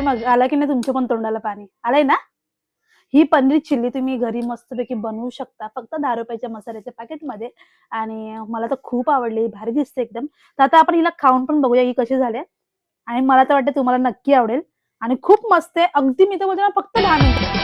काय मग? आला की नाही तुमच्या पण तोंडाला पाणी? आलंय ना? ही पनीर चिल्ली तुम्ही घरी मस्तपैकी बनवू शकता. फक्त दहा रुपयाच्या मसाल्याच्या पॅकेटमध्ये. आणि मला तर खूप आवडली. भारी दिसते एकदम. तर आता आपण हिला खाऊन पण बघूया ही कशी झाले. आणि मला तर वाटतं तुम्हाला नक्की आवडेल. आणि खूप मस्त आहे. अगदी मी तर बोलते ना फक्त दहा मिनिटं.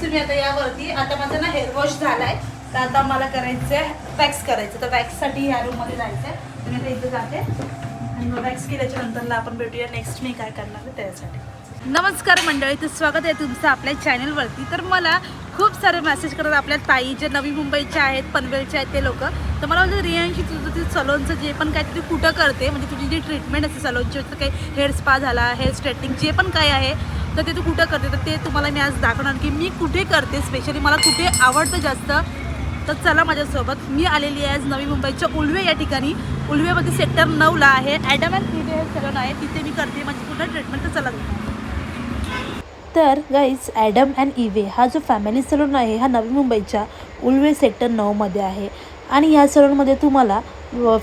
तुम्ही आता यावरती आता माझा ना हेअर वॉश झालाय. तर आता मला करायचंय वॅक्स करायचं तर वॅक्ससाठी या रूममध्ये जायचंय. तुम्ही आता इथे जाते. आणि वॅक्स केल्याच्या नंतरला आपण भेटूया. नेक्स्ट मी काय करणार आहे त्यासाठी. नमस्कार मंडळी तर स्वागत आहे तुमचं आपल्या चॅनलवरती तर मला खूप सारे मेसेज करतात आपल्या ताई जे नवी मुंबईचे आहेत पनवेलचे आहेत ते लोक. तर मला म्हणजे रियांशी तुझं ते सलोनचं जे पण काय ते तू कुठं करते? म्हणजे तुझी जी ट्रीटमेंट असते सलोनची काही हेअर स्पा झाला हेअर स्ट्रेटिंग जे पण काय आहे तर ते तू कुठं करते? तर ते तुम्हाला मी आज दाखवणार की मी कुठे करते स्पेशली मला कुठे आवडतं जास्त तर चला माझ्यासोबत. मी आलेली आहे आज नवी मुंबईच्या उलवे या ठिकाणी. उलवेमध्ये सेक्टर नऊला आहे. ॲडम अँड इथे हेअर सलून आहे तिथे मी करते माझी पूर्ण ट्रीटमेंट तर चला. तर गाईज ॲडम अँड इवे हा जो फॅमिली सलून आहे हा नवी मुंबईच्या उलवे सेक्टर नऊमध्ये आहे. आणि या सलूनमध्ये तुम्हाला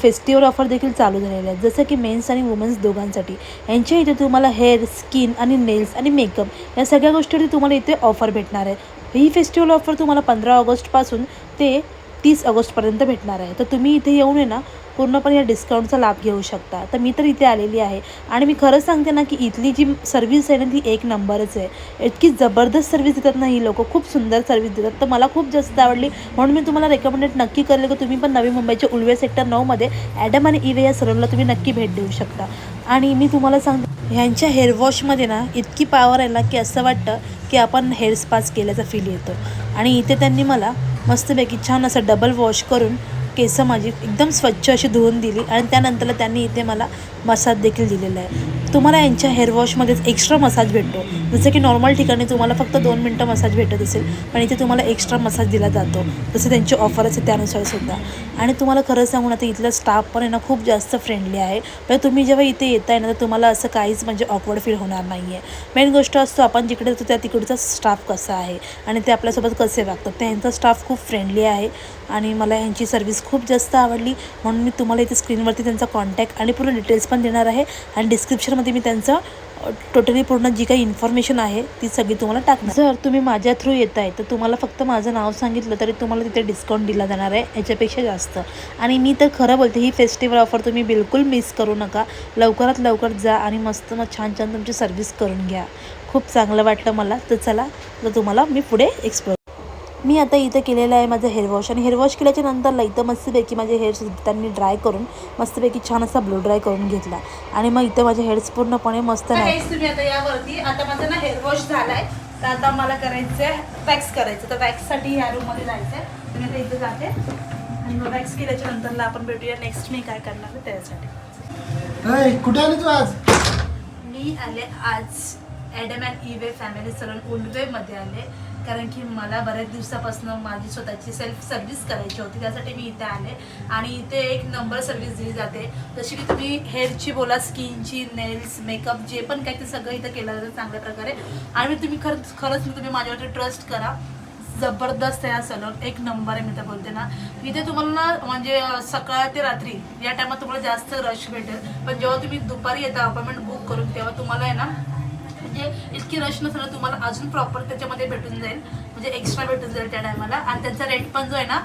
फेस्टिवल ऑफर देखील चालू झालेले आहेत. जसं की मेन्स आणि वुमन्स दोघांसाठी. यांच्या इथे तुम्हाला हेअर स्किन आणि नेल्स आणि मेकअप या सगळ्या गोष्टीवरती तुम्हाला इथे ऑफर भेटणार आहे. ही फेस्टिवल ऑफर तुम्हाला पंधरा ऑगस्टपासून ते तीस ऑगस्टपर्यंत भेटणार आहे. तर तुम्ही इथे येऊन आहे ना पूर्णपणे या डिस्काउंटचा लाभ घेऊ शकता. तर मी तर इथे आलेली आहे. आणि मी खरंच सांगते ना की इथली जी सर्व्हिस आहे ना ती एक नंबरच आहे. इतकी जबरदस्त सर्व्हिस देतात ना ही लोक. खूप सुंदर सर्व्हिस देतात. तर मला खूप जास्त आवडली. म्हणून मी तुम्हाला रेकमेंडेड नक्की करेल की तुम्ही पण नवी मुंबईच्या उलवे सेक्टर नऊमध्ये ॲडम आणि इवे या सलूनला तुम्ही नक्की भेट देऊ शकता. आणि मी तुम्हाला सांगते ह्यांच्या हेअरवॉशमध्ये ना इतकी पॉवर आहे ना की असं वाटतं की आपण हेअर स्पाच केल्याचा फील येतो. आणि इथे त्यांनी मला मस्तपैकी छान असं डबल वॉश करून केस माझी एकदम स्वच्छ अशी धुवून दिली आणि त्यानंतरला त्यांनी इथे मला मसाज देखील दिलेला आहे. तुम्हाला यांच्या हेअरवॉशमध्येच एक्स्ट्रा मसाज भेटतो. जसं की नॉर्मल ठिकाणी तुम्हाला फक्त दोन मिनटं मसाज भेटत असेल पण इथे तुम्हाला एक्स्ट्रा मसाज दिला जातो. जसं त्यांची ऑफर असेल त्यानुसार सुद्धा. आणि तुम्हाला खरं सांगून आता इथलं स्टाफ पण आहे ना खूप जास्त फ्रेंडली आहे. पण तुम्ही जेव्हा इथे येताय ना तर तुम्हाला असं काहीच म्हणजे ऑकवर्ड फील होणार नाही आहे मेन गोष्ट असतो आपण जिकडे जातो त्या तिकडचा स्टाफ कसा आहे आणि ते आपल्यासोबत कसे वागतात. त्यांचा स्टाफ खूप फ्रेंडली आहे. आणि मला यांची सर्व्हिस खूप जास्त आवडली. म्हणून मी तुम्हाला इथे स्क्रीनवरती त्यांचा कॉन्टॅक्ट आणि पूर्ण डिटेल्स पण देणार आहे. आणि डिस्क्रिप्शनमध्ये मी त्यांचं टोटली पूर्ण जी काही इन्फॉर्मेशन आहे ती सगळी तुम्हाला टाकणार. जर तुम्ही माझ्या थ्रू येत आहे तर तुम्हाला फक्त माझं नाव सांगितलं तरी तुम्हाला तिथे डिस्काउंट दिला जाणार आहे याच्यापेक्षा जास्त. आणि मी तर खरं बोलते ही फेस्टिवल ऑफर तुम्ही बिलकुल मिस करू नका. लवकरात लवकर जा आणि मस्त मग छान छान तुमची सर्व्हिस करून घ्या. खूप चांगलं वाटलं मला तर चला तर तुम्हाला मी पुढे एक्सप्लोर मी आता इथं केलेलं आहे माझं हेअर वॉश आणि हेअर वॉश केल्याच्या नंतरला इथं मस्तपैकी माझे हेअर्स त्यांनी ड्राय करून मस्तपैकी छान असा ब्लो ड्राय करून घेतला. आणि मग इथं माझे हेअर्स पूर्णपणे मस्त नाही. तुम्ही आता यावरती आता माझा ना हेअर वॉश झालाय. तर आता मला करायचंय वॅक्स करायचं. तर वॅक्ससाठी ह्या रूममध्ये जायचंय. तर मी आता इथं जाते. आणि मग वॅक्स केल्याच्या नंतरला आपण भेटूया नेक्स्ट मी काय करणार आहे त्यासाठी. अय, कुठे आली तू आज? मी आले आज Adam and Eve family salon उलवेमध्ये आले. कारण की मला बऱ्याच दिवसापासून माझी स्वतःची सेल्फ सर्व्हिस करायची होती त्यासाठी मी इथे आले. आणि इथे एक नंबर सर्व्हिस दिली जाते. जशी की तुम्ही हेअरची बोला स्किनची नेल्स मेकअप जे पण काही ते सगळं इथं केलं जातं चांगल्या प्रकारे. आणि तुम्ही खरंच खरंच तुम्ही माझ्यावरती ट्रस्ट करा. जबरदस्त आहे हा सलून एक नंबर आहे मी तर बोलते ना. इथे तुम्हाला ना म्हणजे सकाळ ते रात्री या टायमात तुम्हाला जास्त रश भेटेल. पण जेव्हा तुम्ही दुपारी येता अपॉइंटमेंट बुक करून तेव्हा तुम्हाला आहे ना म्हणजे इतकी रश नसलं तुम्हाला अजून प्रॉपर त्याच्यामध्ये भेटून जाईल. म्हणजे एक्स्ट्रा भेटून जाईल त्या टायमाला आणि त्यांचा रेट पण जो आहे ना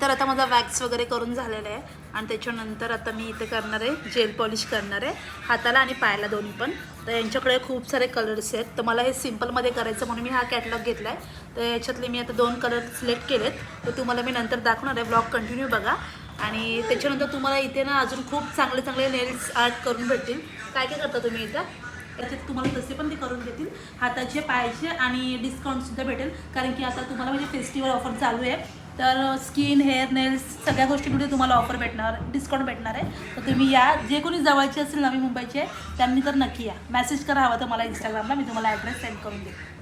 तर आता माझा वॅक्स वगैरे करून झालेला आहे. आणि त्याच्यानंतर आता मी इथे करणार आहे जेल पॉलिश करणार आहे. हाताला आणि पायाला दोन्ही पण. तर यांच्याकडे खूप सारे कलर्स आहेत. तर मला हे सिम्पलमध्ये करायचं म्हणून मी हा कॅटलॉग घेतला आहे तर याच्यातले मी आता दोन कलर सिलेक्ट केलेत. तर तुम्हाला मी नंतर दाखवणार आहे. ब्लॉग कंटिन्यू बघा. आणि त्याच्यानंतर तुम्हाला इथे ना अजून खूप चांगले चांगले नेल्स आर्ट करून भेटतील. काय काय करता तुम्ही इथं? त्याच्यात तुम्हाला तसे पण ते करून देतील. हाताचे पायाचे आणि डिस्काउंटसुद्धा भेटेल. कारण की आता तुम्हाला म्हणजे फेस्टिवल ऑफर चालू आहे. तर स्किन हेअर नेल्स सगळ्या गोष्टींमध्ये तुम्हाला ऑफर भेटणार डिस्काउंट भेटणार आहे. तर तुम्ही या. जे कोणी जवळचे असेल नवी मुंबईचे त्यांनी तर नक्की या. मेसेज करा हवं तर मला इंस्टाग्रामला मी तुम्हाला ॲड्रेस सेंड करून देईन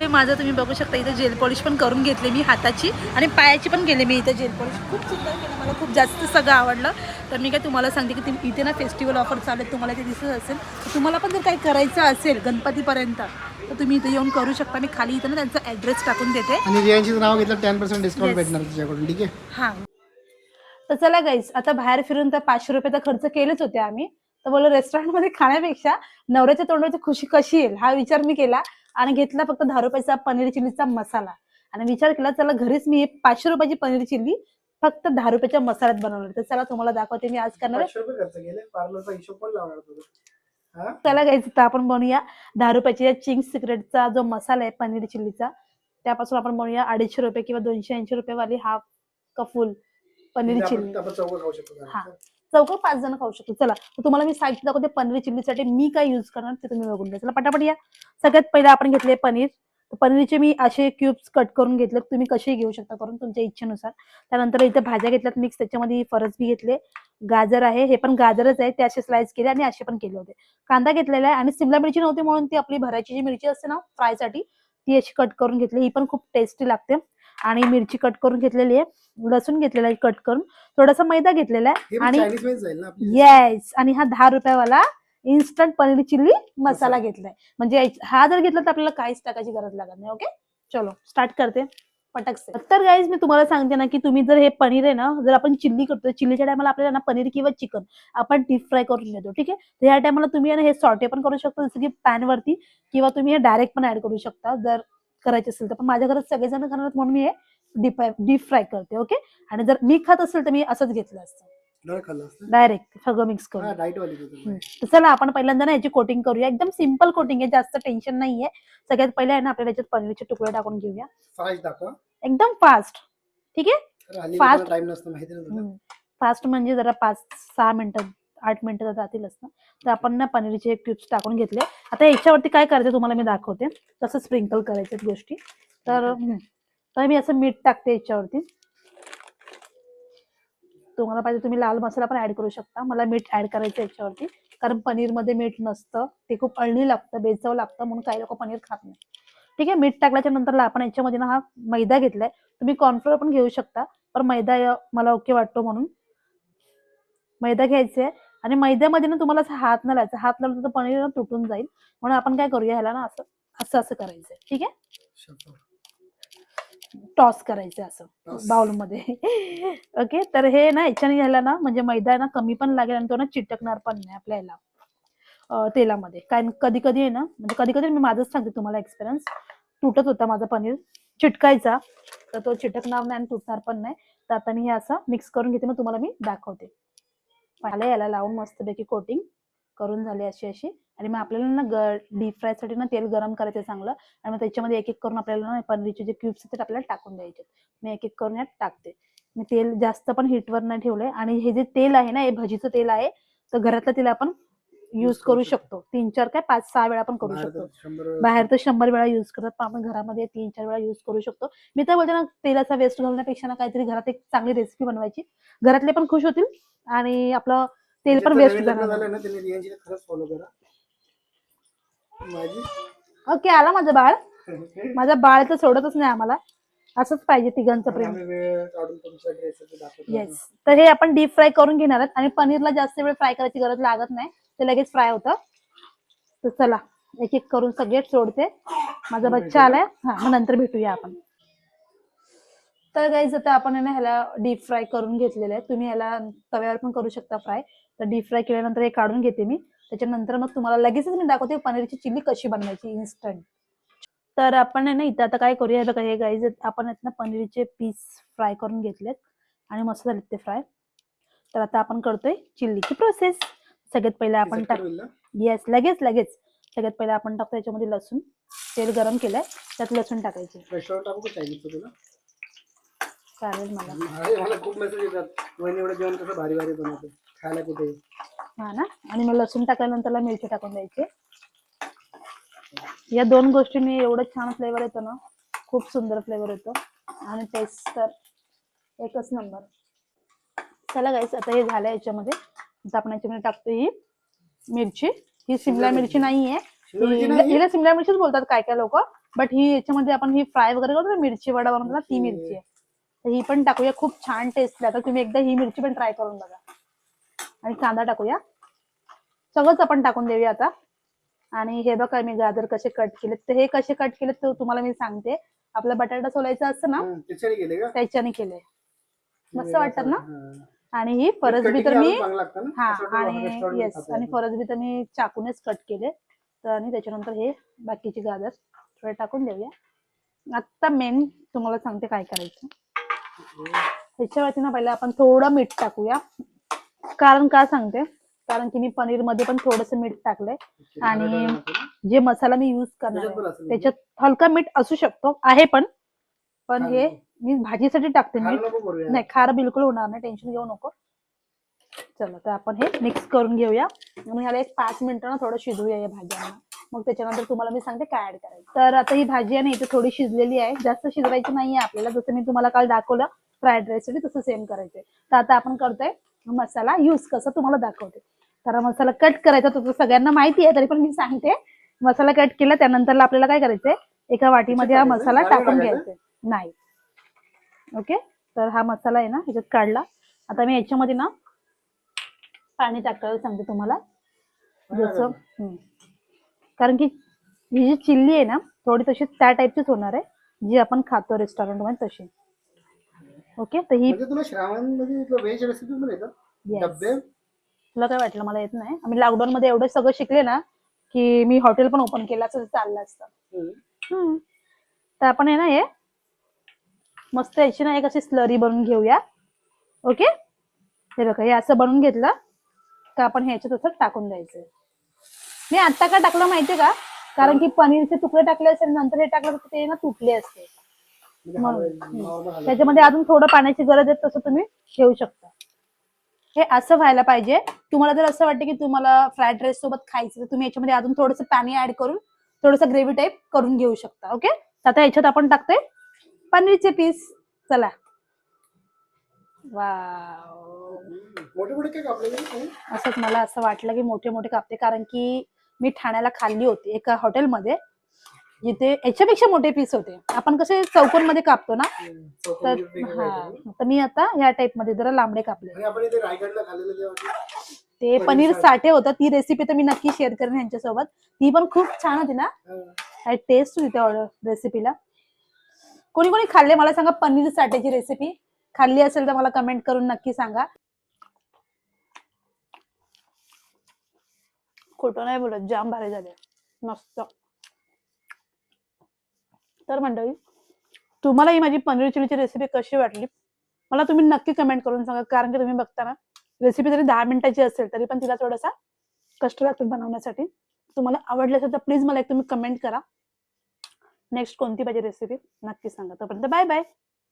ते माझं तुम्ही बघू शकता इथं जेल पॉलिश पण करून घेतली मी हाताची आणि पायाची पण गेले मी इथं जेल पॉलिश. खूप सुंदर केलं मला खूप जास्त सगळं आवडलं. तर मी काय तुम्हाला सांगते की ते- इथे ना फेस्टिवल ऑफर चालू आहे तुम्हाला ते दिसत असेल. तर तुम्हाला पण जर काही करायचं असेल गणपतीपर्यंत तर तुम्ही इथे येऊन करू शकता. मी खाली इथं ना त्यांचा ॲड्रेस टाकून देते. आणि रियांशीचं नाव घेतलं टेन पर्सेंट डिस्काउंट. भेटणार तुझ्याकडून ठीक आहे? हां. तर चला गाईस आता बाहेर फिरून तर पाचशे रुपये तर खर्च केलेच होते आम्ही. तर बोललो रेस्टॉरंटमध्ये खाण्यापेक्षा नवऱ्याच्या तोंडाची खुशी कशी येईल हा विचार मी केला. आणि घेतला फक्त दहा रुपयाचा पनीर चिल्लीचा मसाला. आणि विचार केला चला घरीच मी पाचशे रुपयाची पनीर चिल्ली फक्त दहा रुपयाच्या मसाल्यात बनवणार. तर चला तुम्हाला दाखवते मी आज करणार चला घ्यायचं तर आपण बनवूया दहा रुपयाच्या चिंग सिक्रेटचा जो मसाला आहे पनीर चिल्लीचा त्यापासून आपण बनवूया अडीचशे रुपये किंवा दोनशे ऐंशी रुपये वाली हाफ का फुल पनीर चिल्ली. शकतो हा. चौक पाच जण खाऊ शकतो. चला तुम्हाला मी साहित्य दाखवते पनीर चिल्लीसाठी मी काय युज करणार ते तुम्ही बघून घ्या. चला पटापट या. सगळ्यात पहिला आपण घेतले पनीर. पनीरचे मी असे क्यूब्स कट करून घेतले तुम्ही कसेही घेऊ शकता करून तुमच्या इच्छेनुसार. त्यानंतर इथे भाज्या घेतल्यात मिक्स त्याच्यामध्ये फरसबी घेतले. गाजर आहे हे पण गाजरच आहे. ते असे स्लाइस केले आणि असे पण केले होते. कांदा घेतलेला आहे आणि सिमला मिरची नव्हती म्हणून ती आपली भरायची जी मिरची असते ना फ्रायसाठी ती अशी कट करून घेतली. ही पण खूप टेस्टी लागते. आणि मिरची कट करून घेतलेली आहे. लसूण घेतलेला आहे कट करून. थोडासा मैदा घेतलेला आहे. आणि येस आणि हा दहा रुपयावाला इन्स्टंट पनीर चिल्ली मसाला. घेतलाय. म्हणजे हा जर घेतला तर आपल्याला काहीच टाकायची गरज लागत नाही ओके चलो स्टार्ट करते. पटक से. तर गाईज मी तुम्हाला सांगते ना की तुम्ही जर हे पनीर आहे ना जर आपण चिल्ली करतो चिल्लीच्या टायमाला आपल्याला ना पनीर किंवा चिकन आपण डीप फ्राय करून घेतो ठीक आहे? तर या टायमाला तुम्ही हे सॉटे पण करू शकता जसं की पॅन वरती किंवा तुम्ही हे डायरेक्ट पण ऍड करू शकता. जर करायचे असेल तर. पण माझ्या घरात सगळेजण करणार म्हणून मी हे डीप डीप फ्राय करते ओके आणि जर मी खात असेल तर मी असंच घेतलं असतं. डायरेक्ट सगळं मिक्स. तर चला आपण पहिल्यांदा ना याची कोटिंग करूया. एकदम सिंपल कोटिंग आहे जास्त टेन्शन नाहीये. सगळ्यात पहिले आहे ना आपल्याला याच्यात पनीरचे तुकडे टाकून घेऊया. फास्ट एकदम फास्ट ठीक आहे? तुला. फास्ट म्हणजे जरा पाच सहा मिनिटं आठ मिनिटं जातीलच ना. तर आपण ना पनीरचे क्यूब्स टाकून घेतले. आता याच्यावरती काय करायचं तुम्हाला मी दाखवते. कसं स्प्रिंकल करायचे गोष्टी. तर. तर मी असं मीठ टाकते याच्यावरती. तुम्हाला पाहिजे तुम्ही लाल मसाला पण ऍड करू शकता. मला मीठ ऍड करायचं याच्यावरती. कारण पनीरमध्ये मीठ नसतं. ते खूप अळणी लागतं बेचव लागतं म्हणून काही लोक पनीर खात नाही ठीक आहे मीठ टाकल्याच्या नंतरला आपण याच्यामध्ये ना हा मैदा घेतलाय. तुम्ही कॉर्नफ्लोअर पण घेऊ शकता. पण मैदा मला ओके वाटतो म्हणून. मैदा घ्यायचे आहे आणि मैद्यामध्ये ना तुम्हाला हात न लावायचा. हात लावला तर पनीर ना तुटून जाईल. म्हणून आपण काय करूया ह्याला ना असं असं असं करायचंय ठीक आहे. टॉस करायचं असं Toss. बाउलमध्ये. ओके? तर हे ना याच्याने ह्याला ना म्हणजे मैदा ना कमी पण लागेल आणि तो ना चिटकणार पण नाही आपल्या ह्याला. तेलामध्ये. कारण कधी कधी आहे ना म्हणजे कधी कधी मी माझंच सांगते तुम्हाला एक्सपिरियन्स तुटत होता माझा पनीर. चिटकायचा तर तो चिटकणार नाही आणि तुटणार पण नाही. तर आता मी हे असं मिक्स करून घेते मग तुम्हाला मी दाखवते. मला याला लावून मस्तपैकी कोटिंग करून झाली अशी अशी. आणि मग आपल्याला ना डीप फ्रायसाठी ना तेल गरम करायचं चांगलं. आणि मग त्याच्यामध्ये एक एक करून आपल्याला ना पनीरचे जे क्यूब्स आहेत ते आपल्याला टाकून द्यायचे मी एक एक करून यात टाकते. मी तेल जास्त पण हिटवर नाही ठेवलंय. आणि हे जे तेल आहे ना हे भजीचं तेल आहे तर घरातलं तेल आपण युज करू शकतो. तीन चार काय पाच सहा वेळा पण करू शकतो. बाहेर तर शंभर वेळा युज करतात. पण आपण घरामध्ये तीन चार वेळा युज करू शकतो. मी तर बोलते ना तेलाचा वेस्ट घालण्यापेक्षा ना काहीतरी घरात एक चांगली रेसिपी बनवायची. घरातले पण खुश होतील आणि आपलं तेल पण वेस्ट झालं. ओके आला माझं बाळ. माझं बाळ तर सोडतच नाही आम्हाला. असंच पाहिजे तिघांचं प्रेम. येस तर हे आपण डीप फ्राय करून घेणार आहोत. आणि पनीरला जास्त वेळ फ्राय करायची गरज लागत नाही. ते लगेच फ्राय होतं. तर चला एक एक करून सगळे सोडते. माझा बच्चा आलाय. हा मग नंतर भेटूया आपण. तर गाईज आता आपण आहे ना ह्याला डीप फ्राय करून घेतलेलं आहे. तुम्ही ह्याला तव्यावर पण करू शकता फ्राय तर डीप फ्राय केल्यानंतर हे काढून घेते मी. त्याच्यानंतर मग तुम्हाला लगेचच मी दाखवते पनीरची चिल्ली कशी बनवायची इन्स्टंट तर आपण आहे ना इथं आता काय करूया हे बघा हे गाईज आपण आहेत ना पनीरचे पीस फ्राय करून घेतलेत. आणि मस्त झालेत ते फ्राय तर आता आपण करतोय चिल्लीची प्रोसेस सगळ्यात पहिले आपण टाक येस लगेच लगेच. सगळ्यात पहिले आपण टाकतो याच्यामध्ये लसूण. तेल गरम केलंय त्यात लसूण टाकायचे. चालेल मला. अरे मला खूप मेसेज येतात. वहिनी एवढं जेवण कसं भारी भारी बनवते. खायला कुठे? हा ना? आणि मग लसूण टाकल्यानंतर मिरची टाकून द्यायची. या दोन गोष्टींनी एवढं छान फ्लेवर येतो ना खूप सुंदर फ्लेवर येतो. आणि टेस्ट तर एकच नंबर चला गाईस आता हे झालं याच्यामध्ये. आता आपण याच्यामध्ये टाकतो ही मिरची. ही सिमला मिरची. नाहीये. शिमला मिरची नाहीये? हिला सिमला मिरचीच बोलतात काय काय लोक. बट ही याच्यामध्ये आपण ही फ्राय वगैरे करतो ना मिरची वडा बनवतो ना ती. मिरची. आहे. तर ही पण टाकूया. खूप छान टेस्ट आता तुम्ही एकदा ही मिरची पण ट्राय करून बघा. आणि कांदा टाकूया. सगळंच आपण टाकून देऊया आता. आणि हे बघा मी गाजर कसे कट केलेत. तर हे कसे कट केलेत ते तुम्हाला मी सांगते. आपला बटाटा सोलायचा असतं ना त्याच्याने गेले का? त्याच्याने केलंय मस्त वाटतात ना? आणि ही Cutting तर मी हा आणि येस आणि. फरसबी तर मी चाकूनच कट केले. तर आणि त्याच्यानंतर हे बाकीचे गाजर थोडे टाकून देऊया. आत्ता मेन तुम्हाला सांगते काय करायचं. ह्याच्यावरती ना पहिले आपण थोडं मीठ टाकूया. कारण का सांगते? कारण की मी पनीरमध्ये पण थोडस मीठ टाकलंय. आणि जे मसाला मी युज करणार त्याच्यात हलका मीठ असू शकतो आहे पण. पण हे. मी भाजीसाठी टाकते मीठ करूया. नाही खार बिलकुल होणार नाही टेन्शन घेऊ नको. चला तर आपण हे मिक्स करून घेऊया. आणि ह्याला एक पाच मिनिटं ना थोडं शिजवूया या भाज्यांना. मग त्याच्यानंतर तुम्हाला मी सांगते काय ऍड करायचं. तर आता ही भाजी आहे ना इथे थोडी शिजलेली आहे. जास्त शिजवायची नाहीये आपल्याला. जसं मी तुम्हाला काल दाखवलं फ्राईड राईससाठी तसं सेम करायचंय. तर आता आपण करतोय मसाला यूज कसं तुम्हाला दाखवते. तर हा मसाला कट करायचा तो सगळ्यांना माहिती आहे तरी पण मी सांगते. मसाला कट केला त्यानंतर आपल्याला काय करायचंय? एका वाटीमध्ये हा? मसाला टाकून? घ्यायचा नाही. ओके? तर हा मसाला आहे ना ह्याच्यात काढला. आता मी याच्यामध्ये ना पाणी टाकायला सांगते तुम्हाला. जसं. कारण की ही जी चिल्ली आहे ना थोडी तशी त्या टाईपचीच होणार आहे जी आपण खातो रेस्टॉरंटमध्ये तशी. ओके? तर ही म्हणजे तुला श्रावणमध्ये रेसिपी तुला काय वाटलं? मला येत नाही. आम्ही लॉकडाऊन मध्ये एवढं सगळं शिकले ना की मी हॉटेल पण ओपन केलं असं चाललं असतं. तर आपण आहे ना हे मस्त याची ना एक अशी स्लरी बनवून घेऊया. ओके हे बघा हे असं बनवून घेतलं. तर आपण हे याच्यात असं टाकून द्यायचं. मी आता का टाकलं माहितीये का? कारण की पनीरचे तुकडे टाकले असेल नंतर हे टाकलं तर ते ना तुटले असते. म्हणजे म्हणून. त्याच्यामध्ये अजून थोडं पाण्याची गरज आहे तसं तुम्ही ठेवू शकता. हे असं व्हायला पाहिजे. तुम्हाला जर असं वाटतं की तुम्हाला फ्राईड राईस सोबत खायचं तर तुम्ही याच्यामध्ये अजून थोडंसं पाणी ऍड करून थोडंसं ग्रेव्ही टाईप करून घेऊ शकता. ओके आता याच्यात आपण टाकतोय पनीरचे पीस चला मोठे मोठे कापले? असंच मला असं वाटलं की मोठे मोठे कापते कारण की मी ठाण्याला खाल्ली होती एका हॉटेलमध्ये जिथे याच्यापेक्षा मोठे पीस होते आपण कसे चौकोनमध्ये कापतो ना. तर हा. तर मी आता या टाईपमध्ये जरा लांबडे कापले ते पनीर साठे. होतं ती रेसिपी तर मी नक्की शेअर करेन यांच्यासोबत ती पण खूप छान होती ना. काय टेस्ट होती त्या रेसिपीला कोणी कोणी खाल्ले? मला सांगा पनीर साठ्याची रेसिपी खाल्ली असेल तर मला कमेंट करून नक्की सांगा. खोटं नाही बोलत जाम भारी झाले. मस्त. तर मंडळी तुम्हाला ही माझी पनीर चिलीची रेसिपी कशी वाटली? मला तुम्ही नक्की कमेंट करून सांगा कारण की तुम्ही बघता ना रेसिपी जरी दहा मिनिटाची असेल तरी पण तिला थोडासा कष्ट लागतात बनवण्यासाठी. तुम्हाला आवडले असेल तर प्लीज मला एक तुम्ही कमेंट करा. नेक्स्ट कोणती पाहिजे रेसिपी नक्की सांगा. तोपर्यंत बाय बाय